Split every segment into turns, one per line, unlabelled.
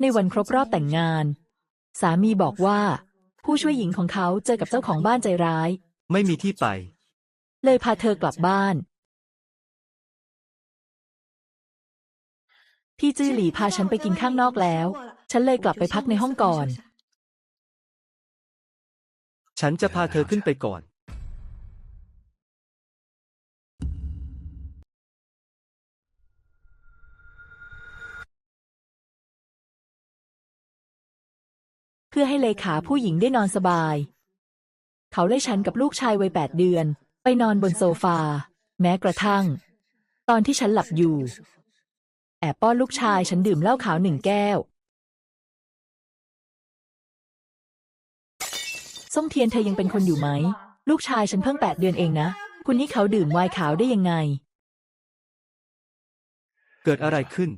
ในวันครบรอบแต่งงาน สามีบอกว่า ผู้ช่วยหญิงของเขาเจอกับเจ้าของบ้านใจร้าย
ไม่มีที่ไป
เลยพาเธอกลับบ้าน พี่จื้อหลี่พาฉันไปกินข้างนอกแล้ว ฉันเลยกลับไปพักในห้องก่อน
ฉันจะพาเธอขึ้นไปก่อน
พื่อให้เลขาผู้หญิงได้นอนสบาย เขาได้ฉันกับลูกชายวัยแปดเดือน ไปนอนบนโซฟา แม้กระทั่ง ตอนที่ฉันหลับอยู่ แอบป้อนลูกชายฉันดื่มเหล้าขาวหนึ่งแก้ว ส้มเทียนเธอยังเป็นคนอยู่ไหม ลูกชายฉันเพิ่งแปดเดือนเองนะ คุณนี่เขาดื่มไวน์ขาวได้ยังไง
เกิดอะไรขึ้น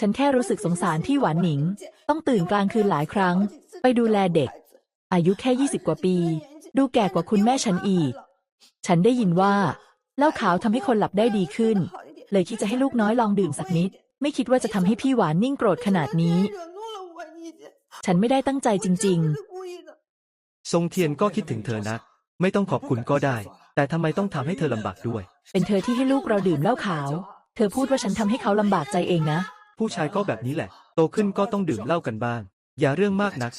ฉันแค่รู้สึกสงสารพี่หวานหนิง ต้องตื่นกลางคืนหลายครั้ง ไปดูแลเด็ก อายุแค่ยี่สิบกว่าปี ดูแก่กว่าคุณแม่ฉันอีก ฉันได้ยินว่าเหล้าขาวทำให้คนหลับได้ดีขึ้น เลยคิดจะให้ลูกน้อยลองดื่มสักนิด ไม่คิดว่าจะทำให้พี่หวานนิ่งโกรธขนาดนี้ ฉันไม่ได้ตั้งใจจริง
ทรงเทียนก็คิดถึงเธอนะ ไม่ต้องขอบคุณก็ได้ แต่ทำไมต้องทำให้เธอลำบากด้วย
ๆเป็นเธอที่ให้ลูกเราดื่มเหล้าขาว เธอพูดว่าฉันทำให้เขาลำบากใจเองนะ
ผู้ชายก็แบบนี้แหละ โตขึ้นก็ต้องดื่มเหล้ากันบ้าง อย่าเรื่องมากนัก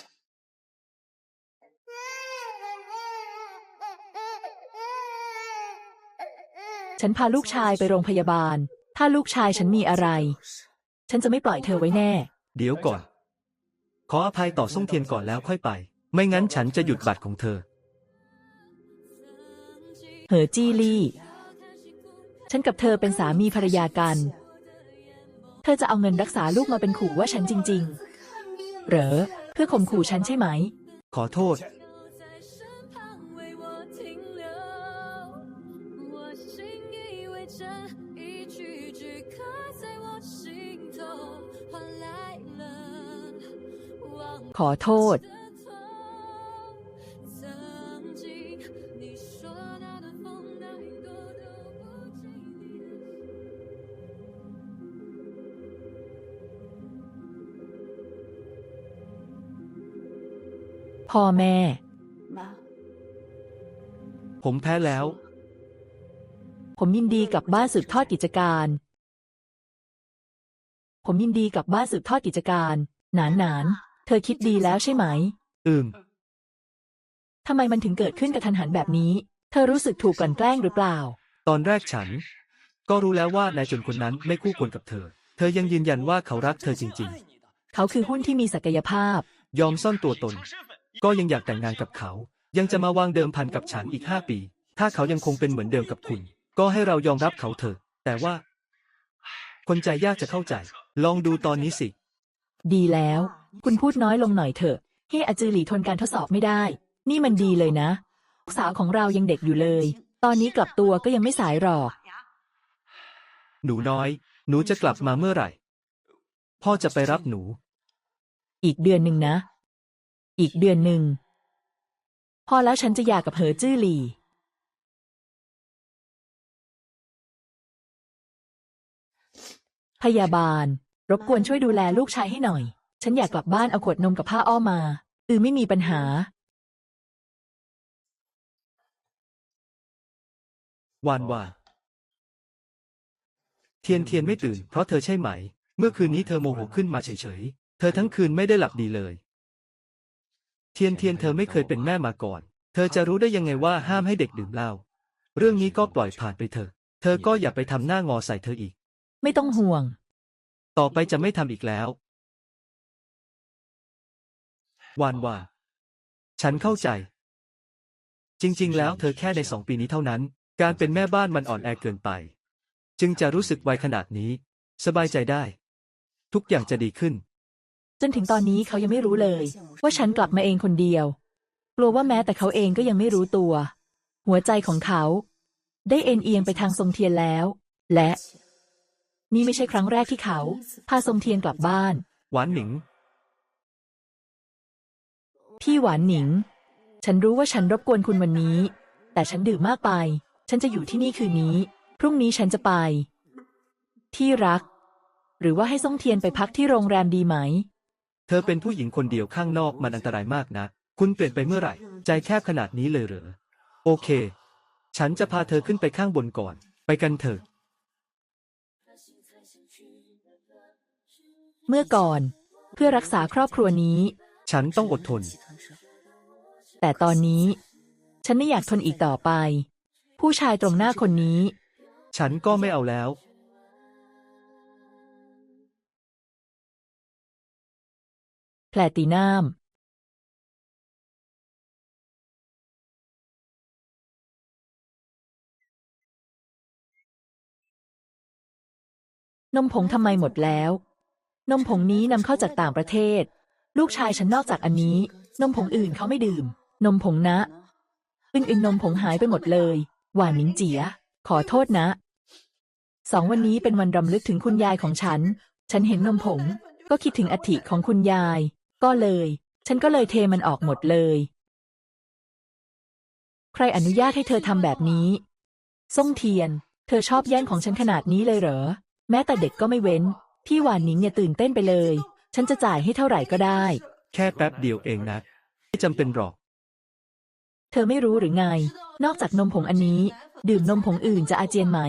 ฉันพาลูกชายไปโรงพยาบาล ถ้าลูกชายฉันมีอะไร ฉันจะไม่ปล่อยเธอไว้แน่
เดี๋ยวก่อน ขออภัยต่อทรงเทียนก่อนแล้วค่อยไป ไม่งั้นฉันจะหยุดบัตรของเธอ
เหอจี้ลี่ ฉันกับเธอเป็นสามีภรรยากัน เธอจะเอาเงินรักษาลูกมาเป็นขู่ว่าฉันจริง ๆ เหรอ เพื่อข่มขู่ฉันใช่ไหม
ขอโทษ
ขอโทษ พ่อแม่
ผมแพ้แล้ว
ผมยินดีกลับบ้านสืบทอดกิจการ ผมยินดีกลับบ้านสืบทอดกิจการ หนานหนานๆเธอคิดดีแล้วใช่ไหม
อืม
ทำไมมันถึงเกิดขึ้นกระทันหันแบบนี้ เธอรู้สึกถูกกลั่นแกล้งหรือเปล่า
ตอนแรกฉัน ก็รู้แล้วว่านายจนคนนั้นไม่คู่ควรกับเธอ เธอยังยืนยันว่าเขารักเธอจริง
เขาคือหุ้นที่มีศักยภาพ
ๆยอมซ่อนตัวตน ก็ยังอยากแต่งงานกับเขา ยังจะมาวางเดิมพันกับฉันอีกห้าปี ถ้าเขายังคงเป็นเหมือนเดิมกับคุณ ก็ให้เรายอมรับเขาเถอะ แต่ว่า คนใจยากจะเข้าใจ ลองดูตอนนี้สิ
ดีแล้ว คุณพูดน้อยลงหน่อยเถอะให้อาจือหลีทนการทดสอบไม่ได้ นี่มันดีเลยนะลูกสาวของเรายังเด็กอยู่เลย ตอนนี้กลับตัวก็ยังไม่สายหรอก
หนูน้อย หนูจะกลับมาเมื่อไหร่ พ่อจะไปรับหนู
อีกเดือนหนึ่งนะ อีกเดือนหนึ่ง พอแล้วฉันจะหย่ากับเหอจื้อหลีพยาบาล รบกวนช่วยดูแลลูกชายให้หน่อย ฉันอยากกลับบ้านเอาขวดนมกับผ้าอ้อมมาอือไม่มีปัญหา
วานว่า เทียนเทียนไม่ตื่นเพราะเธอใช่ไหม เมื่อคืนนี้เธอโมโหขึ้นมาเฉยๆ เธอทั้งคืนไม่ได้หลับดีเลย เทียนเทียนเธอไม่เคยเป็นแม่มาก่อน เธอจะรู้ได้ยังไงว่าห้ามให้เด็กดื่มเหล้า เรื่องนี้ก็ปล่อยผ่านไปเถอะ เธอก็อย่าไปทำหน้างอใส่เธออีก
ไม่ต้องห่วง
ต่อไปจะไม่ทำอีกแล้ว วานว่า ฉันเข้าใจ จริง ๆ แล้วเธอแค่ในสองปีนี้เท่านั้น การเป็นแม่บ้านมันอ่อนแอเกินไป จึงจะรู้สึกไวขนาดนี้ สบายใจได้ ทุกอย่างจะดีขึ้น
จนถึงตอนนี้เขายังไม่รู้เลย ว่าฉันกลับมาเองคนเดียว กลัวว่าแม้แต่เขาเองก็ยังไม่รู้ตัว หัวใจของเขา ได้เอ็นเอียงไปทางทรงเทียนแล้ว และ นี่ไม่ใช่ครั้งแรกที่เขา พาทรงเทียนกลับบ้าน
หวานหนิง
พี่หวานหนิง ฉันรู้ว่าฉันรบกวนคุณวันนี้ แต่ฉันดื่มมากไป ฉันจะอยู่ที่นี่คืนนี้ พรุ่งนี้ฉันจะไป ที่รัก หรือว่าให้ซ่งเทียนไปพักที่โรงแรมดีไหม
เธอเป็นผู้หญิงคนเดียวข้างนอกมันอันตรายมากนะ คุณเปลี่ยนไปเมื่อไหร่ ใจแคบขนาดนี้เลยเหรอ โอเค ฉันจะพาเธอขึ้นไปข้างบนก่อน ไปกันเถอะ
เมื่อก่อน เพื่อรักษาครอบครัวนี้
ฉันต้องอดทน
แต่ตอนนี้ ฉันไม่อยากทนอีกต่อไป ผู้ชายตรงหน้าคนนี้
ฉันก็ไม่เอาแล้ว
พลตินัมนมผงทำไมหมดแล้ว นมผงนี้นำเข้าจากต่างประเทศ ลูกชายฉันนอกจากอันนี้ นมผงอื่นเขาไม่ดื่ม นมผงนะ อื่นๆนมผงหายไปหมดเลย หวานหนิงเจีย ขอโทษนะ สองวันนี้เป็นวันรำลึกถึงคุณยายของฉัน ฉันเห็นนมผง ก็คิดถึงอัฐิของคุณยาย ก็เลย ฉันก็เลยเทมันออกหมดเลย ใครอนุญาตให้เธอทำแบบนี้ส่งเทียน เธอชอบแย่งของฉันขนาดนี้เลยเหรอ แม้แต่เด็กก็ไม่เว้น พี่หวานหนิงเนี่ยตื่นเต้นไปเลย ฉันจะจ่ายให้เท่าไหร่ก็ได้
แค่แป๊บเดียวเองนะ ไม่จำเป็นหรอก
เธอไม่รู้หรือไง นอกจากนมผงอันนี้ ดื่มนมผงอื่นจะอาเจียนไหม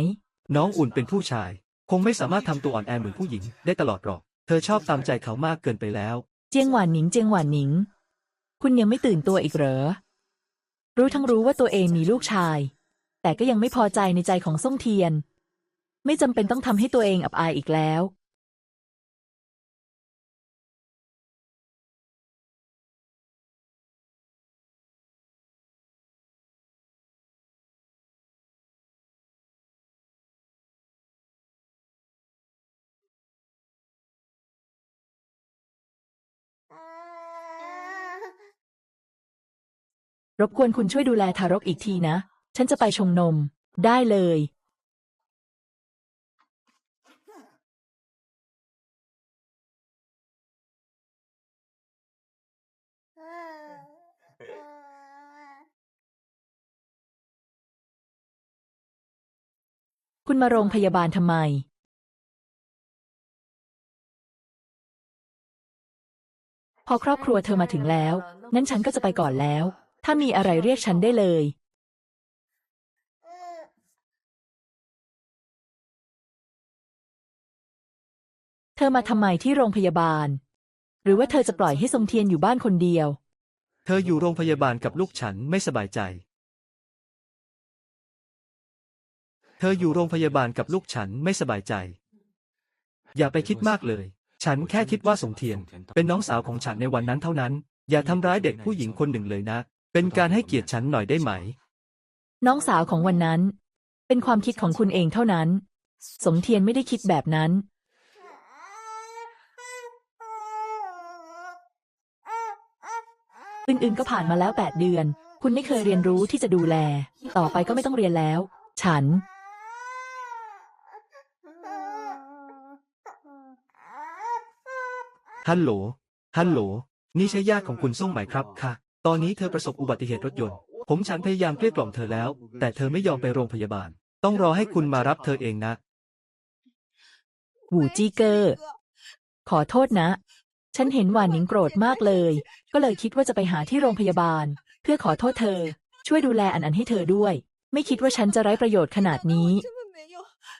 น้องอุ่นเป็นผู้ชาย คงไม่สามารถทำตัวอ่อนแอเหมือนผู้หญิงได้ตลอดหรอก เธอชอบตามใจเขามากเกินไปแล้ว
เจียงหวานหนิงเจียงหวานหนิง คุณยังไม่ตื่นตัวอีกเหรอ รู้ทั้งรู้ว่าตัวเองมีลูกชาย แต่ก็ยังไม่พอใจในใจของส่งเทียน ไม่จำเป็นต้องทำให้ตัวเองอับอายอีกแล้ว รบกวนคุณช่วยดูแลทารกอีกทีนะ ฉันจะไปชงนม ได้เลย คุณมาโรงพยาบาลทำไม พอครอบครัวเธอมาถึงแล้ว งั้นฉันก็จะไปก่อนแล้ว ถ้ามีอะไรเรียกฉันได้เลย เธอมาทำไมที่โรงพยาบาล หรือว่าเธอจะปล่อยให้ทรงเทียนอยู่บ้านคนเดียว
เธออยู่โรงพยาบาลกับลูกฉันไม่สบายใจ เธออยู่โรงพยาบาลกับลูกฉันไม่สบายใจ อย่าไปคิดมากเลย ฉันแค่คิดว่าสงเทียน เป็นน้องสาวของฉันในวันนั้นเท่านั้น อย่าทำร้ายเด็กผู้หญิงคนหนึ่งเลยนะ เป็นการให้เกียรติฉันหน่อยได้ไหม
น้องสาวของวันนั้น เป็นความคิดของคุณเองเท่านั้น สมเทียนไม่ได้คิดแบบนั้น อื่นๆก็ผ่านมาแล้วแปดเดือน คุณไม่เคยเรียนรู้ที่จะดูแล ต่อไปก็ไม่ต้องเรียนแล้ว ฉัน
ฮัลโหล ฮัลโหล นี่ใช่ญาติของคุณส่งไหมครับค่ะ ตอนนี้เธอประสบอุบัติเหตุรถยนต์ ผมฉันพยายามเกลี้ยกล่อมเธอแล้ว แต่เธอไม่ยอมไปโรงพยาบาล ต้องรอให้คุณมารับเธอเองนะ
หูจี้เกอร์ ขอโทษนะ ฉันเห็นหวานหนิงโกรธมากเลย ก็เลยคิดว่าจะไปหาที่โรงพยาบาล เพื่อขอโทษเธอ ช่วยดูแลอันอันให้เธอด้วย ไม่คิดว่าฉันจะไร้ประโยชน์ขนาดนี้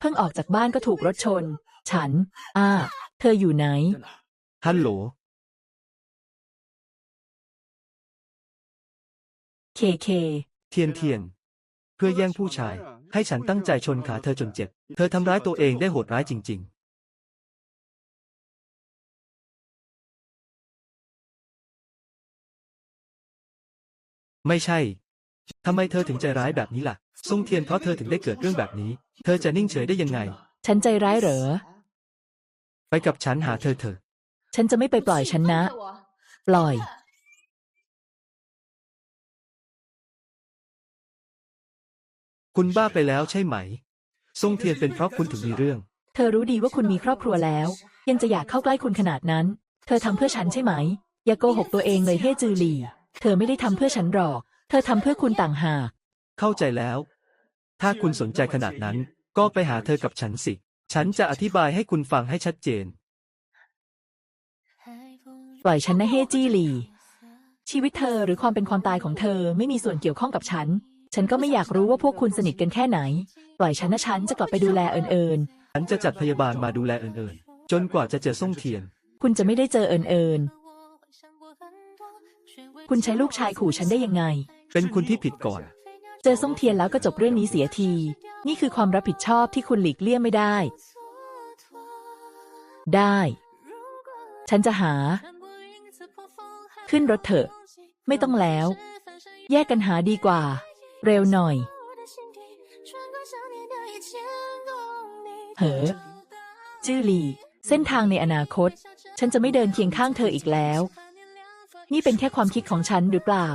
เพิ่งออกจากบ้านก็ถูกรถชน ฉัน อ่า เธออยู่ไหน
ฮัลโหล
เคเค
เทียนเทียน เพื่อแย่งผู้ชาย ให้ฉันตั้งใจชนขาเธอจนเจ็บ เธอทำร้ายตัวเองได้โหดร้ายจริง ๆไม่ใช่ ทำไมเธอถึงใจร้ายแบบนี้ล่ะทรงเทียนเพราะเธอถึงได้เกิดเรื่องแบบนี้ เธอจะนิ่งเฉยได้ยังไง
ฉันใจร้ายเหรอ
ไปกับฉันหาเธอเถอะ
ฉันจะไม่ไปปล่อยฉันนะ ปล่อย
คุณบ้าไปแล้วใช่ไหม ทรงเทียนเป็นเพราะคุณถึงมีเรื่อง
เธอรู้ดีว่าคุณมีครอบครัวแล้ว ยังจะอยากเข้าใกล้คุณขนาดนั้น เธอทำเพื่อฉันใช่ไหม อย่าโกหกตัวเองเลยเฮจือหลี่เธอไม่ได้ทำเพื่อฉันหรอก เธอทำเพื่อคุณต่างหาก
เข้าใจแล้ว ถ้าคุณสนใจขนาดนั้น ก็ไปหาเธอกับฉันสิ ฉันจะอธิบายให้คุณฟังให้ชัดเจน
ปล่อยฉันนะเฮจี้หลี ชีวิตเธอหรือความเป็นความตายของเธอไม่มีส่วนเกี่ยวข้องกับฉัน ฉันก็ไม่อยากรู้ว่าพวกคุณสนิทกันแค่ไหน ปล่อยฉันนะฉันจะกลับไปดูแลเอิญเอิญ
ฉันจะจัดพยาบาลมาดูแลเอิญๆจนกว่าจะเจอส่งเทียน
คุณจะไม่ได้เจอเอิญเอิญคุณใช้ลูกชายขู่ฉันได้ยังไง
เป็นคุณที่ผิดก่อน
เจอส่งเทียนแล้วก็จบเรื่องนี้เสียที นี่คือความรับผิดชอบที่คุณหลีกเลี่ยงไม่ได้ ได้ ฉันจะหา ขึ้นรถเถอะ ไม่ต้องแล้ว แยกกันหาดีกว่า เร็วหน่อย เหอ จื้อหลี เส้นทางในอนาคต ฉันจะไม่เดินเคียงข้างเธออีกแล้ว นี่เป็นแค่ความคิดของฉันหรือเปล่า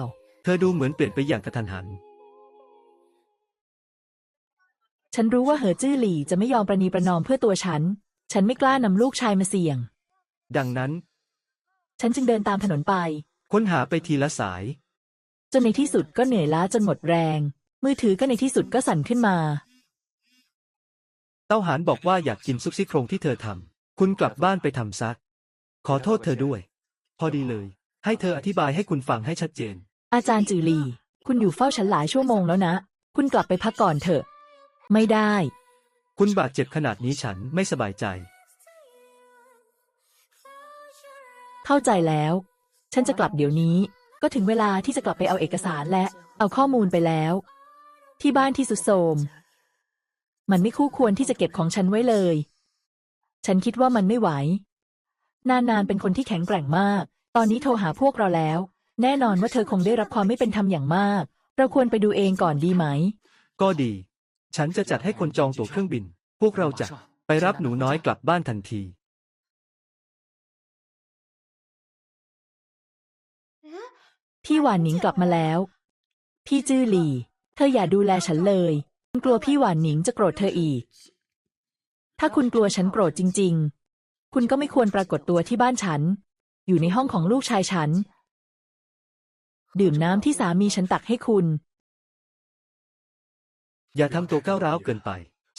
เธอดูเหมือนเปลี่ยนไปอย่างกระทันหัน
ฉันรู้ว่าเหอจื้อหลี่จะไม่ยอมประนีประนอมเพื่อตัวฉัน ฉันไม่กล้านำลูกชายมาเสี่ยง
ดังนั้น
ฉันจึงเดินตามถนนไป
ค้นหาไปทีละสาย
จนในที่สุดก็เหนื่อยล้าจนหมดแรง มือถือก็ในที่สุดก็สั่นขึ้นมา
เต้าหานบอกว่าอยากกินซุปซี่โครงที่เธอทำคุณกลับบ้านไปทำซัก ขอโทษเธอด้วย พอดีเลย ให้เธออธิบายให้คุณฟังให้ชัดเจน
อาจารย์จือหลี คุณอยู่เฝ้าฉันหลายชั่วโมงแล้วนะ คุณกลับไปพักก่อนเถอะ ไม่ได้
คุณบาดเจ็บขนาดนี้ฉันไม่สบายใจ
เข้าใจแล้ว ฉันจะกลับเดี๋ยวนี้ ก็ถึงเวลาที่จะกลับไปเอาเอกสารและเอาข้อมูลไปแล้ว ที่บ้านที่สุดโทมมันไม่คู่ควรที่จะเก็บของฉันไว้เลย ฉันคิดว่ามันไม่ไหว นานๆเป็นคนที่แข็งแกร่งมาก ตอนนี้โทรหาพวกเราแล้ว แน่นอนว่าเธอคงได้รับความไม่เป็นธรรมอย่างมาก เราควรไปดูเองก่อนดีไหม
ก็ดี ฉันจะจัดให้คนจองตั๋วเครื่องบิน พวกเราจะไปรับหนูน้อยกลับบ้านทันที
พี่หวานหนิงกลับมาแล้ว พี่จื้อหลี่ เธออย่าดูแลฉันเลยฉันกลัวพี่หวานหนิงจะโกรธเธออีก ถ้าคุณกลัวฉันโกรธจริง ๆ คุณก็ไม่ควรปรากฏตัวที่บ้านฉัน อยู่ในห้องของลูกชายฉัน ดื่มน้ำที่สามีฉันตักให้คุณ
อย่าทำตัวก้าวร้าวเกินไป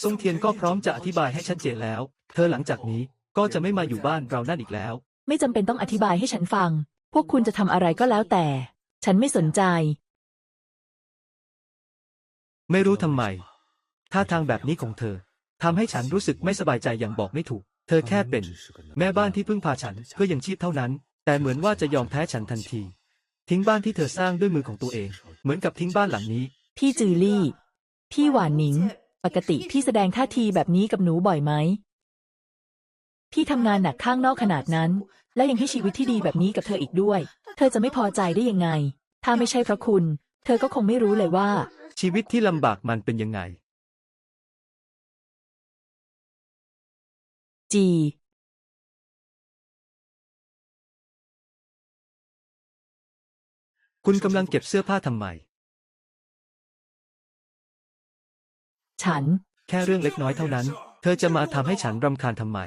ทรงเทียนก็พร้อมจะอธิบายให้ชัดเจนแล้ว เธอหลังจากนี้ก็จะไม่มาอยู่บ้านเรานั่นอีกแล้ว
ไม่จำเป็นต้องอธิบายให้ฉันฟัง พวกคุณจะทำอะไรก็แล้วแต่ ฉันไม่สนใจ
ไม่รู้ทำไม ท่าทางแบบนี้ของเธอทำให้ฉันรู้สึกไม่สบายใจอย่างบอกไม่ถูก เธอแค่เป็น แม่บ้านที่พึ่งพาฉันเพื่อยังชีพเท่านั้น แต่เหมือนว่าจะยอมแพ้ฉันทันที ทิ้งบ้านที่เธอสร้างด้วยมือของตัวเอง เหมือนกับทิ้งบ้านหลังนี้
พี่จือลี่ พี่หวานหนิง ปกติพี่แสดงท่าทีแบบนี้กับหนูบ่อยไหมพี่ ทำงานหนักข้างนอกขนาดนั้น และยังให้ชีวิตที่ดีแบบนี้กับเธออีกด้วย เธอจะไม่พอใจได้ยังไง ถ้าไม่ใช่เพราะคุณ เธอก็คงไม่รู้เลยว่า
ชีวิตที่ลำบากมันเป็นยังไง
จี
คุณกำลังเก็บเสื้อผ้าทำไม
ฉัน
แค่เรื่องเล็กน้อยเท่านั้น เธอจะมาทำให้ฉันรำคาญทำไม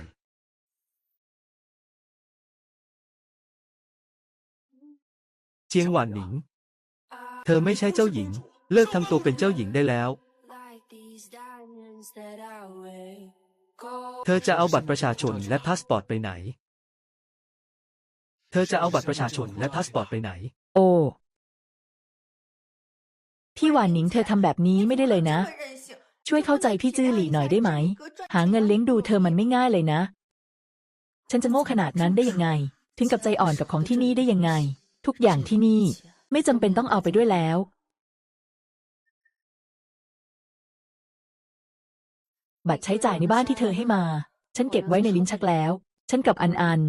จียงหวานหนิง เธอไม่ใช่เจ้าหญิง เลิกทำตัวเป็นเจ้าหญิงได้แล้ว เธอจะเอาบัตรประชาชนและพาสปอร์ตไปไหน เธอจะเอาบัตรประชาชนและพาสปอร์ตไปไหน
โอ้ พี่หวานหนิงเธอทำแบบนี้ไม่ได้เลยนะ ช่วยเข้าใจพี่จื้อหลี่หน่อยได้ไหม หาเงินเลี้ยงดูเธอมันไม่ง่ายเลยนะ ฉันจะโง่ขนาดนั้นได้ยังไง ถึงกับใจอ่อนกับของที่นี่ได้ยังไง ทุกอย่างที่นี่ ไม่จำเป็นต้องเอาไปด้วยแล้ว บัตรใช้จ่ายในบ้านที่เธอให้มา ฉันเก็บไว้ในลิ้นชักแล้ว ฉันกับอันอัน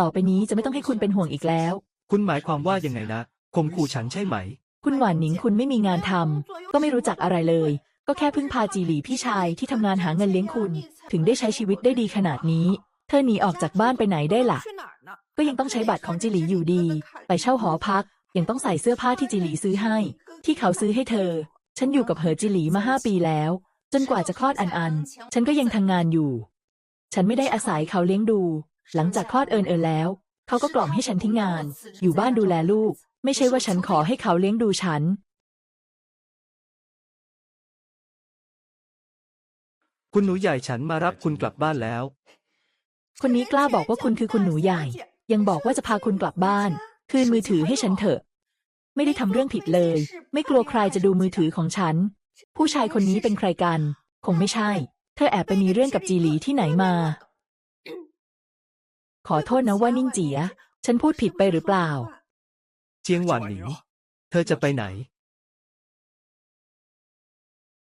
ต่อไปนี้จะไม่ต้องให้คุณเป็นห่วงอีกแล้ว
คุณหมายความว่ายังไงนะข่มขู่ฉันใช่ไหม
คุณหวานหนิงคุณไม่มีงานทำก็ไม่รู้จักอะไรเลย ก็แค่พึ่งพาจีหลีพี่ชายที่ทำงานหาเงินเลี้ยงคุณ ถึงได้ใช้ชีวิตได้ดีขนาดนี้ เธอหนีออกจากบ้านไปไหนได้ล่ะ ก็ยังต้องใช้บัตรของจีหลีอยู่ดี ไปเช่าหอพัก ยังต้องใส่เสื้อผ้าที่จีหลีซื้อให้ ที่เขาซื้อให้เธอ ฉันอยู่กับเหอจีหลีมาห้าปีแล้ว จนกว่าจะคลอดอันอัน ฉันก็ยังทำงานอยู่ ฉันไม่ได้อาศัยเขาเลี้ยงดู หลังจากคลอดเอินเอินแล้ว เขาก็กล่อมให้ฉันทิ้งงาน อยู่บ้านดูแลลูก ไม่ใช่ว่าฉันขอให้เขาเลี้ยงดูฉัน
คุณหนูใหญ่ฉันมารับคุณกลับบ้านแล้ว
คนนี้กล้าบอกว่าคุณคือคุณหนูใหญ่ ยังบอกว่าจะพาคุณกลับบ้าน คืนมือถือให้ฉันเถอะ ไม่ได้ทำเรื่องผิดเลย ไม่กลัวใครจะดูมือถือของฉัน ผู้ชายคนนี้เป็นใครกัน คงไม่ใช่ เธอแอบไปมีเรื่องกับจีหลีที่ไหนมา ขอโทษนะว่านิ่งเจีย ฉันพูดผิดไปหรือเปล่า
เจียงหวานหนิงเธอจะไปไหน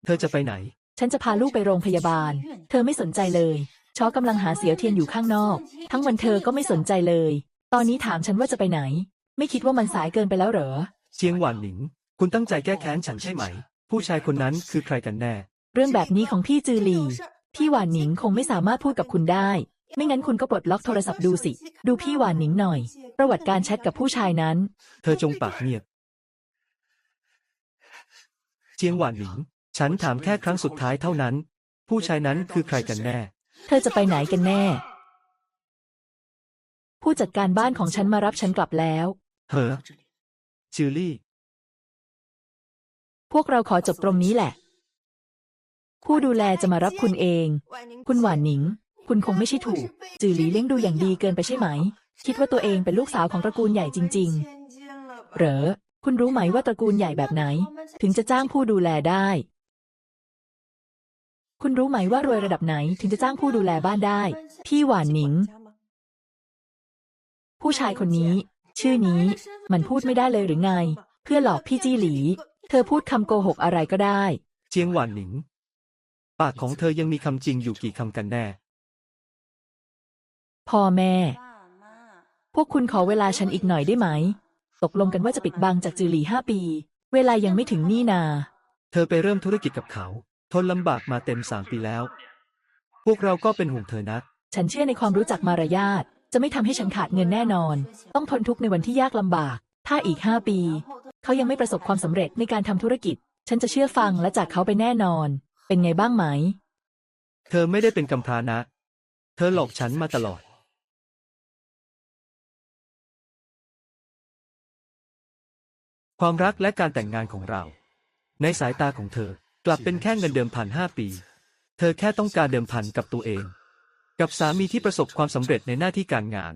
เธอจะไปไหน
ฉันจะพาลูกไปโรงพยาบาล เธอไม่สนใจเลย ชอกำลังหาเสียวเทียนอยู่ข้างนอก ทั้งวันเธอก็ไม่สนใจเลย ตอนนี้ถามฉันว่าจะไปไหน ไม่คิดว่ามันสายเกินไปแล้วเหรอ
เจียงหวานหนิง คุณตั้งใจแก้แค้นฉันใช่ไหม ผู้ชายคนนั้นคือใครกันแน่
เรื่องแบบนี้ของพี่จือหลี พี่หวานหนิงคงไม่สามารถพูดกับคุณได้ ไม่งั้นคุณก็ปลดล็อกโทรศัพท์ดูสิ ดูพี่หวานหนิงหน่อย ประวัติการแชทกับผู้ชายนั้น
เธอจงปากเงียบเจียงหวานหนิง ฉันถามแค่ครั้งสุดท้ายเท่านั้น ผู้ชายนั้นคือใครกันแน่
เธอจะไปไหนกันแน่ ผู้จัดการบ้านของฉันมารับฉันกลับแล้ว
เฮ้อจิลลี่
พวกเราขอจบตรงนี้แหละ ผู้ดูแลจะมารับคุณเอง คุณหวานหนิง คุณคงไม่ใช่ถูก จือหลีเลี้ยงดูอย่างดีเกินไปใช่ไหม คิดว่าตัวเองเป็นลูกสาวของตระกูลใหญ่จริง ๆ เหรอ คุณรู้ไหมว่าตระกูลใหญ่แบบไหน ถึงจะจ้างผู้ดูแลได้ คุณรู้ไหมว่ารวยระดับไหนถึงจะจ้างผู้ดูแลบ้านได้ พี่หวานหนิง ผู้ชายคนนี้ ชื่อนี้ มันพูดไม่ได้เลยหรือไง เพื่อหลอกพี่จี้หลี เธอพูดคำโกหกอะไรก็ได้
เจียงหวานหนิง ปากของเธอยังมีคำจริงอยู่กี่คำกันแน่
พ่อแม่ พวกคุณขอเวลาฉันอีกหน่อยได้ไหม ตกลงกันว่าจะปิดบังจากจือหลีห้าปี เวลายังไม่ถึงนี่นา
เธอไปเริ่มธุรกิจกับเขา ทนลำบากมาเต็มสามปีแล้ว พวกเราก็เป็นห่วงเธอนะ
ฉันเชื่อในความรู้จักมารยาท จะไม่ทำให้ฉันขาดเงินแน่นอน ต้องทนทุกข์ในวันที่ยากลำบาก ถ้าอีกห้าปี เขายังไม่ประสบความสำเร็จในการทำธุรกิจ ฉันจะเชื่อฟังและจากเขาไปแน่นอน เป็นไงบ้างไหม
เธอไม่ได้เป็นกำพร้านะ เธอหลอกฉันมาตลอด ความรักและการแต่งงานของเรา ในสายตาของเธอ กลับเป็นแค่เงินเดิมพันห้าปี เธอแค่ต้องการเดิมพันกับตัวเอง กับสามีที่ประสบความสำเร็จในหน้าที่การงาน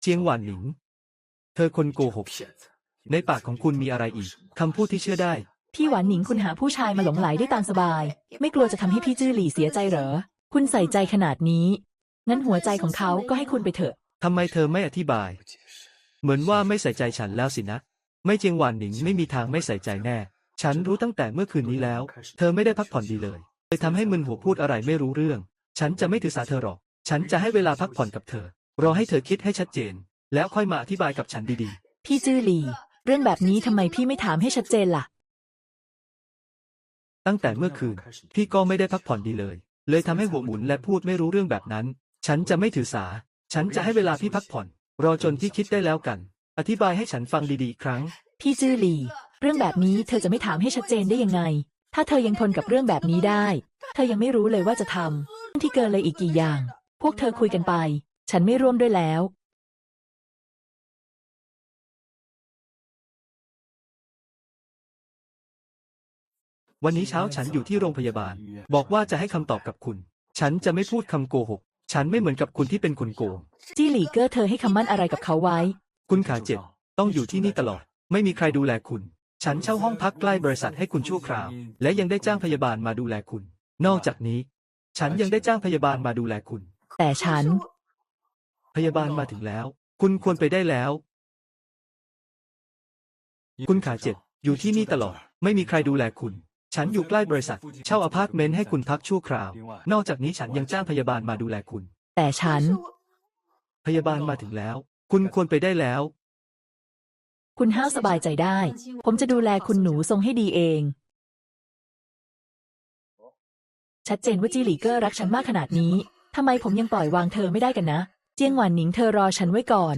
เจียงหวานหนิง เธอคนโกหก ในปากของคุณมีอะไรอีกคำพูดที่เชื่อได้
พี่หวานหนิงคุณหาผู้ชายมาหลงไหลได้ตามสบาย ไม่กลัวจะทำให้พี่จื้อหลี่เสียใจเหรอ คุณใส่ใจขนาดนี้ งั้นหัวใจของเขาก็ให้คุณไปเถอะ
ทำไมเธอไม่อธิบาย เหมือนว่าไม่ใส่ใจฉันแล้วสินะ ไม่เจียงหวานหนิงไม่มีทางไม่ใส่ใจแน่ ฉันรู้ตั้งแต่เมื่อคืนนี้แล้ว เธอไม่ได้พักผ่อนดีเลย เลยทำให้มึนหัวพูดอะไรไม่รู้เรื่อง ฉันจะไม่ถือสาเธอหรอก ฉันจะให้เวลาพักผ่อนกับเธอ รอให้เธอคิดให้ชัดเจน แล้วค่อยมาอธิบายกับฉันดี
พี่จื้อหลี่เรื่องแบบนี้ทำไมพี่ไม่ถามให้ชัดเจนล่ะ
ๆ ตั้งแต่เมื่อคืน พี่ก็ไม่ได้พักผ่อนดีเลย เลยทำให้หัวหมุนและพูดไม่รู้เรื่องแบบนั้น ฉันจะไม่ถือสา ฉันจะให้เวลาพี่พักผ่อน รอจนพี่คิดได้แล้วกัน อธิบายให้ฉันฟังดีๆอีกครั้ง
พี่จื้อหลี เรื่องแบบนี้เธอจะไม่ถามให้ชัดเจนได้ยังไง ถ้าเธอยังทนกับเรื่องแบบนี้ได้ เธอยังไม่รู้เลยว่าจะทำที่เกินเลยอีกกี่อย่าง พวกเธอคุยกันไป ฉันไม่ร่วมด้วยแล้ว
วันนี้เช้าฉันอยู่ที่โรงพยาบาล บอกว่าจะให้คำตอบกับคุณ ฉันจะไม่พูดคำโกหก ฉันไม่เหมือนกับคุณที่เป็นคนโกง
จี้หลี่เกอร์เธอให้คำมั่นอะไรกับเขาไว้
คุณขาเจ็บ ต้องอยู่ที่นี่ตลอด ไม่มีใครดูแลคุณ ฉันเช่าห้องพักใกล้บริษัทให้คุณชั่วคราว และยังได้จ้างพยาบาลมาดูแลคุณ นอกจากนี้ ฉันยังได้จ้างพยาบาลมาดูแลคุณ
แต่ฉัน
พยาบาลมาถึงแล้ว คุณควรไปได้แล้ว คุณขาเจ็บ อยู่ที่นี่ตลอด ไม่มีใครดูแลคุณ ฉันอยู่ใกล้บริษัท เช่าอพาร์ตเมนต์ให้คุณพักชั่วคราว นอกจากนี้ฉันยังจ้างพยาบาลมาดูแลคุณ
แต่ฉัน
พยาบาลมาถึงแล้ว คุณควรไปได้แล้ว
คุณห้าวสบายใจได้ ผมจะดูแลคุณหนูทรงให้ดีเอง ชัดเจนว่าจี้หลี่เกอร์รักฉันมากขนาดนี้ทำไมผมยังปล่อยวางเธอไม่ได้กันนะ เจียงหวานหนิงเธอรอฉันไว้ก่อน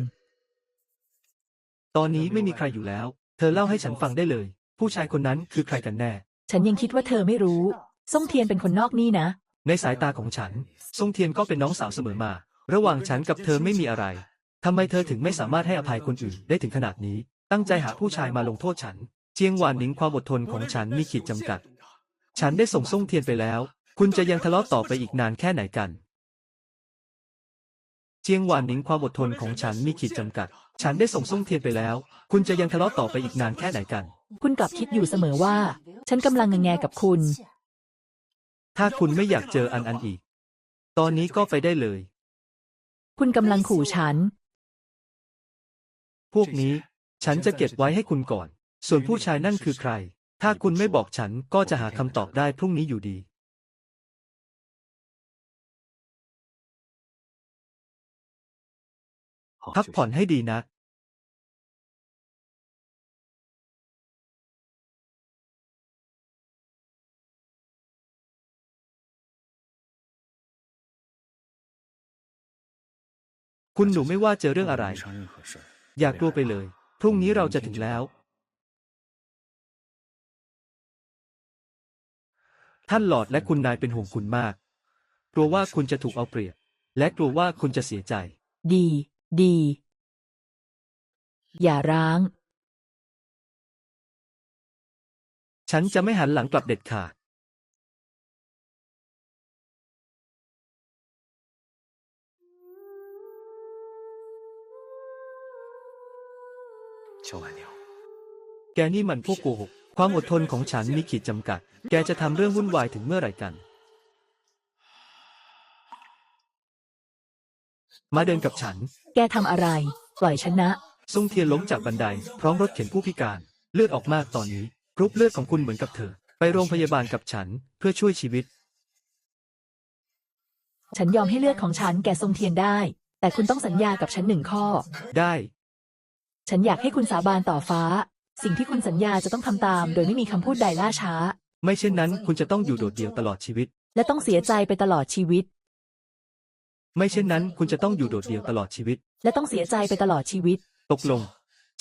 ตอนนี้ไม่มีใครอยู่แล้ว เธอเล่าให้ฉันฟังได้เลย ผู้ชายคนนั้นคือใครกันแน่
ฉันยังคิดว่าเธอไม่รู้ซ่งเทียนเป็นคนนอกนี่นะ
ในสายตาของฉันทรงเทียนก็เป็นน้องสาวเสมอมา ระหว่างฉันกับเธอไม่มีอะไรทำไมเธอถึงไม่สามารถให้อภัยคนอื่นได้ถึงขนาดนี้ ตั้งใจหาผู้ชายมาลงโทษฉัน เจียงหวานหนิงความอดทนของฉันมีขีดจำกัด ฉันได้ส่งส่งเทียนไปแล้ว คุณจะยังทะเลาะต่อไปอีกนานแค่ไหนกันเจียงหวานหนิงความอดทนของฉันมีขีดจำกัด ฉันได้ส่งส่งเทียนไปแล้ว คุณจะยังทะเลาะต่อไปอีกนานแค่ไหนกัน
คุณกลับคิดอยู่เสมอว่า ฉันกำลังงงแงกับคุณ
ถ้าคุณไม่อยากเจออันอันอีก ตอนนี้ก็ไปได้เลย
คุณกำลังขู่ฉัน
พวกนี้ ฉันจะเก็บไว้ให้คุณก่อน ส่วนผู้ชายนั่นคือใคร ถ้าคุณไม่บอกฉันก็จะหาคำตอบได้พรุ่งนี้อยู่ดี พักผ่อนให้ดีนะ คุณหนูไม่ว่าเจอเรื่องอะไร อย่ากลัวไปเลย พรุ่งนี้เราจะถึงแล้ว ท่านหลอดและคุณนายเป็นห่วงคุณมาก กลัวว่าคุณจะถูกเอาเปรียบ และกลัวว่าคุณจะเสียใจ
ดี ดี อย่าร้าง
ฉันจะไม่หันหลังกลับเด็ดขาด แกนี่มันพวกโกหก ความอดทนของฉันมีขีดจำกัด แกจะทำเรื่องวุ่นวายถึงเมื่อไหร่กัน มาเดินกับฉัน
แกทำอะไร ปล่อยฉันนะ
ซุ่งเทียนล้มจากบันได พร้อมรถเข็นผู้พิการ เลือดออกมากตอนนี้กรุ๊ปเลือดของคุณเหมือนกับเธอ ไปโรงพยาบาลกับฉันเพื่อช่วยชีวิต
ฉันยอมให้เลือดของฉันแก่ทรงเทียนได้ แต่คุณต้องสัญญากับฉันหนึ่งข้อ
ได้
ฉันอยากให้คุณสาบานต่อฟ้า สิ่งที่คุณสัญญาจะต้องทำตาม โดยไม่มีคำพูดใดล่าช้า
ไม่เช่นนั้นคุณจะต้องอยู่โดดเดี่ยวตลอดชีวิต
และต้องเสียใจไปตลอดชีวิต
ไม่เช่นนั้นคุณจะต้องอยู่โดดเดี่ยวตลอดชีวิต
และต้องเสียใจไปตลอดชีวิต
ตกลง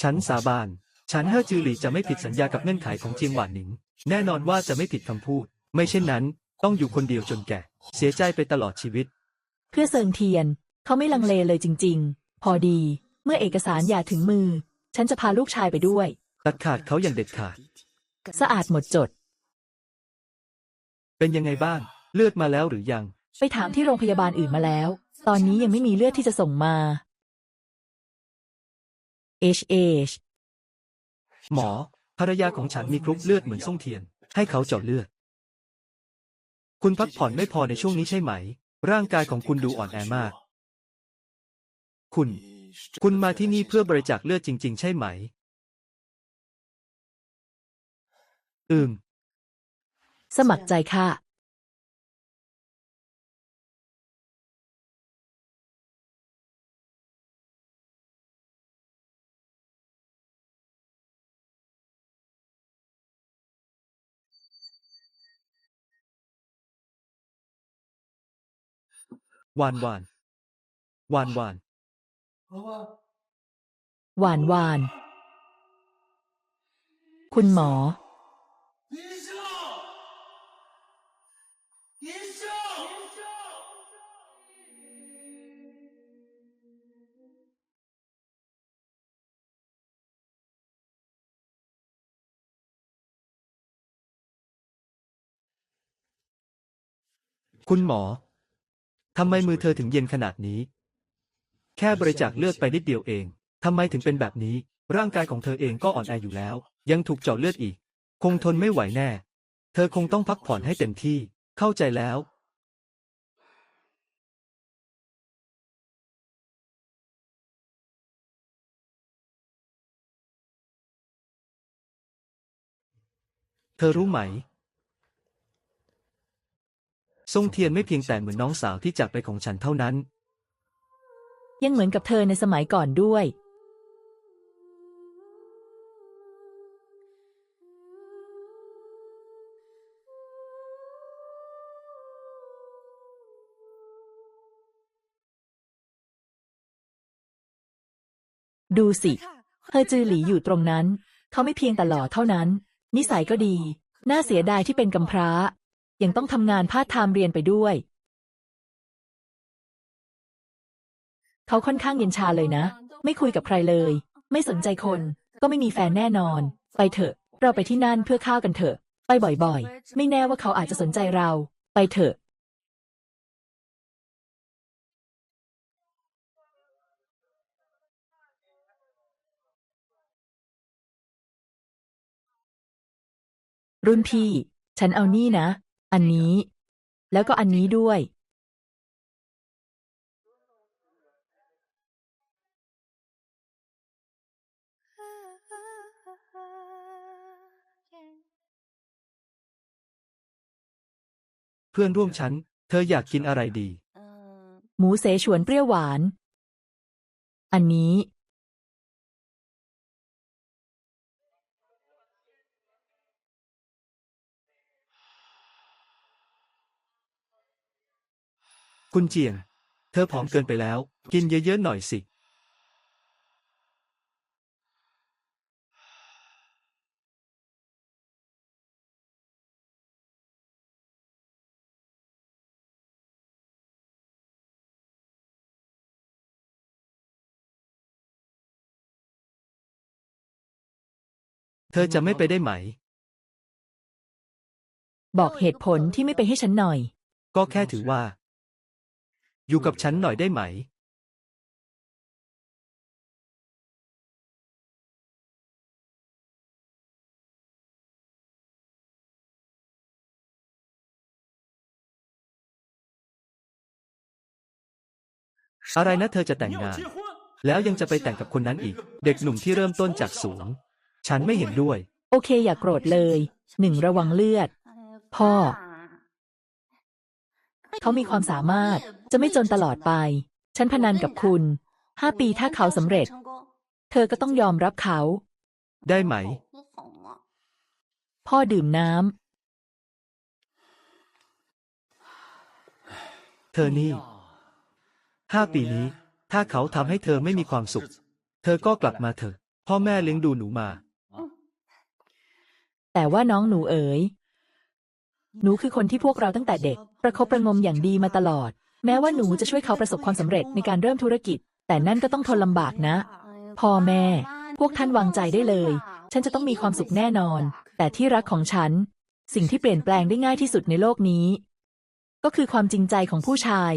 ฉันสาบาน ฉันเฮอจือหลี่จะไม่ผิดสัญญากับเงื่อนไขของเจียงหวานหนิง แน่นอนว่าจะไม่ผิดคำพูด ไม่เช่นนั้น ต้องอยู่คนเดียวจนแก่ เสียใจไปตลอดชีวิต
เพื่อเซิงเทียน เขาไม่ลังเลเลยจริง ๆ พอดี เมื่อเอกสารหย่าถึงมือ ฉันจะพาลูกชายไปด้วย
ตัดขาดเขาอย่างเด็ดขาด
สะอาดหมดจด
เป็นยังไงบ้าง เลือดมาแล้วหรือยัง
ไปถามที่โรงพยาบาลอื่นมาแล้ว ตอนนี้ยังไม่มีเลือดที่จะส่งมา H H
หมอ ภรรยาของฉันมีกรุ๊ปเลือดเหมือนส่งเทียน ให้เขาเจาะเลือด คุณพักผ่อนไม่พอในช่วงนี้ใช่ไหม ร่างกายของคุณดูอ่อนแอมาก คุณ คุณมาที่นี่เพื่อบริจาคเลือดจริง ๆ ใช่ไหม อืม
สมัครใจค่ะ
วานวานวานวาน
หวานหวาน คุณหมอ
คุณหมอ ทำไมมือเธอถึงเย็นขนาดนี้ แค่บริจาคเลือดไปนิดเดียวเอง ทำไมถึงเป็นแบบนี้ ร่างกายของเธอเองก็อ่อนแออยู่แล้ว ยังถูกเจาะเลือดอีก คงทนไม่ไหวแน่ เธอคงต้องพักผ่อนให้เต็มที่ เข้าใจแล้ว เธอรู้ไหม ทรงเทียนไม่เพียงแต่เหมือนน้องสาวที่จากไปของฉันเท่านั้น
ยังเหมือนกับเธอในสมัยก่อนด้วยดูสิเฮอจือหลีอยู่ตรงนั้น เขาไม่เพียงแต่หล่อเท่านั้น นิสัยก็ดี น่าเสียดายที่เป็นกำพร้า ยังต้องทำงานพาร์ทไทม์เรียนไปด้วย เขาค่อนข้างเย็นชาเลยนะ ไม่คุยกับใครเลย ไม่สนใจคน ก็ไม่มีแฟนแน่นอน ไปเถอะ เราไปที่นั่นเพื่อข้าวกันเถอะ ไปบ่อยๆ ไม่แน่ว่าเขาอาจจะสนใจเรา ไปเถอะ รุ่นพี่ ฉันเอานี่นะ อันนี้ แล้วก็อันนี้ด้วย
พื่อนร่วมชั้น เธออยากกินอะไรดี
หมูเสฉวนเปรี้ยวหวาน อันนี้
คุณเจียง เธอผอมเกินไปแล้ว กินเยอะๆหน่อยสิ ธอจะไม่ไปได้ไหม
บอกเหตุผลที่ไม่ไปให้ฉันหน่อย
ก็แค่ถือว่า อยู่กับฉันหน่อยได้ไหม อะไรนะเธอจะแต่งงาน แล้วยังจะไปแต่งกับคนนั้นอีก เด็กหนุ่มที่เริ่มต้นจากศูนย์ ฉันไม่เห็นด้วย
โอเคอย่ากโกรธเลยหนึ่งระวังเลือด พ่อ เขามีความสามารถจะไม่จนตลอดไป ฉันพนันกับคุณห้าปีถ้าเขาสำเร็จ เธอก็ต้องยอมรับเขา
ได้ไหม
พ่อดื่มน้ำ
เธอนี่ห้าปีนี้ ถ้าเขาทำให้เธอไม่มีความสุข เธอก็กลับมาเถอะ พ่อแม่เลี้ยงดูหนูมา
แต่ว่าน้องหนูเอ๋ย หนูคือคนที่พวกเราตั้งแต่เด็ก ประคบประงมอย่างดีมาตลอด แม้ว่าหนูจะช่วยเขาประสบความสำเร็จในการเริ่มธุรกิจ แต่นั่นก็ต้องทนลำบากนะ พ่อแม่ พวกท่านวางใจได้เลย ฉันจะต้องมีความสุขแน่นอน แต่ที่รักของฉัน สิ่งที่เปลี่ยนแปลงได้ง่ายที่สุดในโลกนี้ ก็คือความจริงใจของผู้ชาย